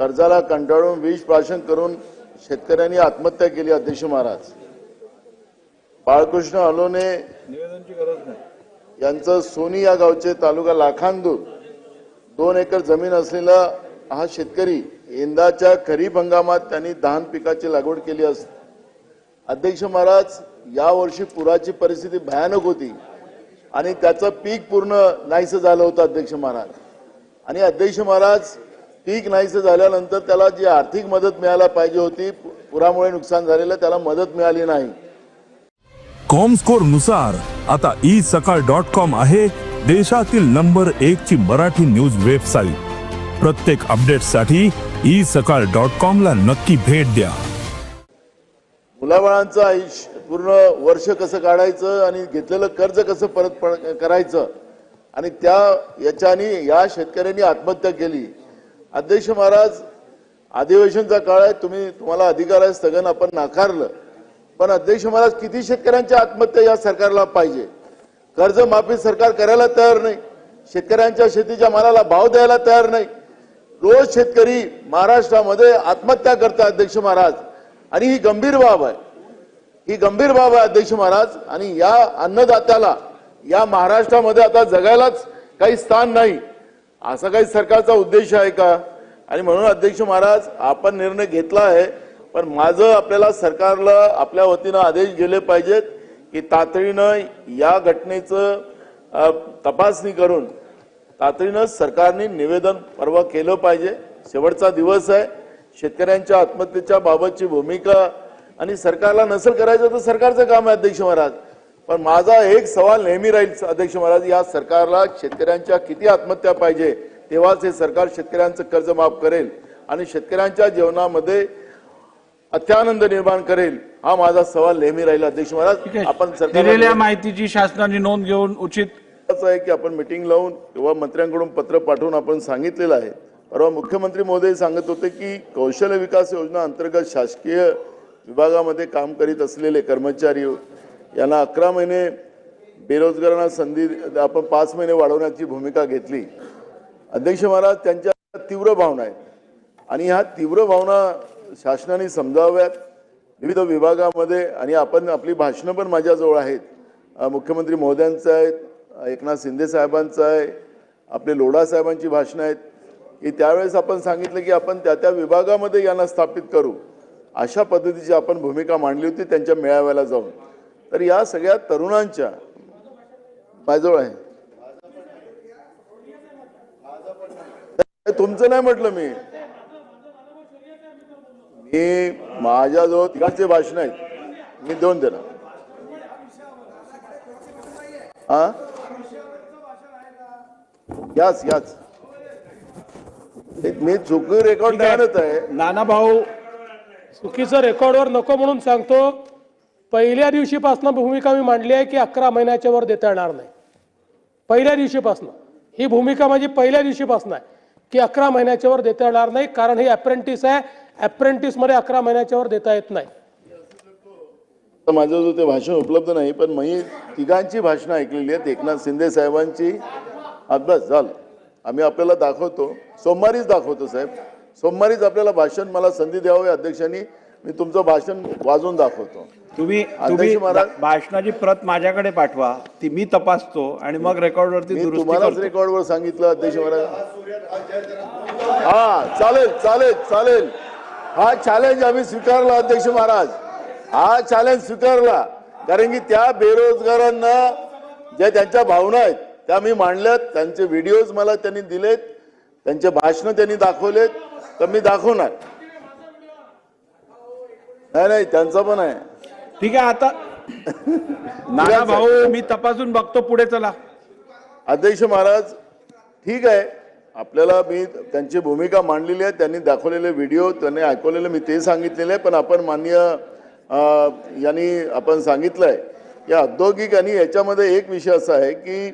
कर्जाला कंटाळून विष प्राशन करून शेतकऱ्यांनी आत्महत्या केली अध्यक्ष महाराज. बाळकृष्ण अलोने यांचं सोनी या गावचे तालुका लाखांदूर. दोन एकर जमीन असलेला हा शेतकरी यंदाच्या खरीप हंगामात त्यांनी धान पिकाची लागवड केली असते अध्यक्ष महाराज यावर्षी पुराची परिस्थिती भयानक होती आणि त्याचं पीक पूर्ण नाहीसं झालं होतं अध्यक्ष महाराज. आणि अध्यक्ष महाराज पीक नाहीसं झाल्यानंतर त्याला जी आर्थिक मदत मिळायला पाहिजे होती पुरामुळे नुकसान झालेलं त्याला मदत मिळाली नाही. कॉमस्कोरनुसार आता ई सकाळ डॉट कॉम आहे देशातील नंबर एक ची मराठी न्यूज वेबसाईट प्रत्येक अपडेटसाठी ई सकाळ डॉट कॉम ला नक्की भेट द्या. मुलाबाळांचं आयुष्य पूर्ण वर्ष कसं काढायचं आणि घेतलेलं कर्ज कसं परत करायचं आणि त्या याच्याने या शेतकऱ्यांनी आत्महत्या केली. अध्यक्ष महाराज अधिवेशनचा काळ आहे तुम्ही तुम्हाला अधिकार आहे स्थगन आपण नाकारलं. पण अध्यक्ष महाराज किती शेतकऱ्यांच्या आत्महत्या या सरकारला पाहिजे? कर्जमाफी सरकार करायला तयार नाही. शेतकऱ्यांच्या शेतीच्या मालाला भाव द्यायला तयार नाही. रोज शेतकरी महाराष्ट्रामध्ये आत्महत्या करतात अध्यक्ष महाराज. आणि ही गंभीर बाब आहे. ही गंभीर बाब आहे अध्यक्ष महाराज. आणि या अन्नदात्याला या महाराष्ट्रामध्ये आता जगायलाच काही स्थान नाही. असा काही सरकारचा उद्देश आहे का? आणि म्हणून अध्यक्ष महाराज आपण निर्णय घेतला आहे पण माझं आपल्याला सरकारला आपल्या वतीनं आदेश गेले पाहिजेत की तातडीनं या घटनेचं तपासणी करून तातडीनं सरकारने निवेदन परवा केलं पाहिजे. शेवटचा दिवस आहे. शेतकऱ्यांच्या आत्महत्येच्या बाबतची भूमिका आणि सरकारला नसेल करायचं तर सरकारचं काम आहे अध्यक्ष महाराज. पण माझा एक सवाल नेहमी राहील अध्यक्ष महाराज या सरकारला शेतकऱ्यांच्या किती आत्महत्या पाहिजे तेव्हाच हे सरकार शेतकऱ्यांचं कर्ज माफ करेल आणि शेतकऱ्यांच्या जीवनामध्ये अत्यानंद निर्माण करेल हा माझा सवाल नेहमी राहील अध्यक्ष महाराज. आपण दिलेल्या माहितीची शासनाने नोंद घेऊन उचित असं आहे की आपण मिटिंग लावून किंवा मंत्र्यांकडून पत्र पाठवून आपण सांगितलेलं आहे. परवा मुख्यमंत्री महोदय सांगत होते की कौशल्य विकास योजना अंतर्गत शासकीय विभागामध्ये काम करीत असलेले कर्मचारी यांना अकरा महिने बेरोजगारांना संधी आपण पाच महिने वाढवण्याची भूमिका घेतली. अध्यक्ष महाराज त्यांच्या तीव्र भावना आहेत. आणि ह्या तीव्र भावना शासनाने समजाव्यात. विविध विभागामध्ये आणि आपण आपली भाषणं पण माझ्याजवळ आहेत. मुख्यमंत्री महोदयांचं आहेत एकनाथ शिंदे साहेबांचं आहे आपले लोढा साहेबांची भाषणं आहेत. की त्यावेळेस आपण सांगितलं की आपण त्या त्या विभागामध्ये यांना स्थापित करू. अशा पद्धतीची आपण भूमिका मांडली होती त्यांच्या मेळाव्याला जाऊन. तर या सगळ्या तरुणांच्या माझ्याजवळ आहे. तुमचं नाही म्हटलं मी. मी माझ्याजवळ तिघांचे भाषण आहेत. मी देऊन देणार. हा? याच याच. मी चुकी रेकॉर्ड आहे. नाना भाऊ चुकीचं रेकॉर्डवर नको म्हणून सांगतो. पहिल्या दिवशीपासून भूमिका मी मांडली आहे की अकरा महिन्याच्या वर देता येणार नाही. पहिल्या दिवशीपासून. ही भूमिका माझी पहिल्या दिवशीपासून आहे की अकरा महिन्याच्या वर देता येणार नाही कारण ही अप्रेंटिस आहे. अप्रेंटिसमध्ये अकरा महिन्याच्या वर देता येत नाही. तर माझं ते भाषण उपलब्ध नाही पण मी तिघांची भाषणं ऐकलेली आहेत. एकनाथ शिंदे साहेबांची. अभ्यास झालं. आम्ही आपल्याला दाखवतो. सोमवारीच दाखवतो साहेब. सोमवारीच आपल्याला भाषण मला संधी द्यावी अध्यक्षांनी. मी तुमचं भाषण वाजवून दाखवतो. तुम्ही तुम्ही भाषणाची प्रत माझ्याकडे पाठवा. ती मी तपासतो आणि मग रेकॉर्डवरती तुम्हालाच रेकॉर्डवर सांगितलं अध्यक्ष महाराज. हा चालेल चालेल चालेल. हा चॅलेंज आम्ही स्वीकारला अध्यक्ष महाराज. हा चॅलेंज स्वीकारला. कारण की त्या बेरोजगारांना ज्या त्यांच्या भावना आहेत त्या मी मांडल्यात. त्यांचे व्हिडिओज मला त्यांनी दिलेत. त्यांचे भाषणं त्यांनी दाखवलेत. तर मी दाखवणार. नाही नाही त्यांचं पण आहे. ठीक आहे आता नाना भाऊ मी तपासून बघतो पुढे चला. अध्यक्ष महाराज ठीक आहे. आपल्याला मी त्यांची भूमिका मांडलेली आहे त्यांनी दाखवलेले व्हिडिओ त्यांनी ऐकवलेले मी ते सांगितलेले आहे पण आपण मान्य यांनी आपण सांगितलंय. की औद्योगिक आणि याच्यामध्ये एक विषय असा आहे की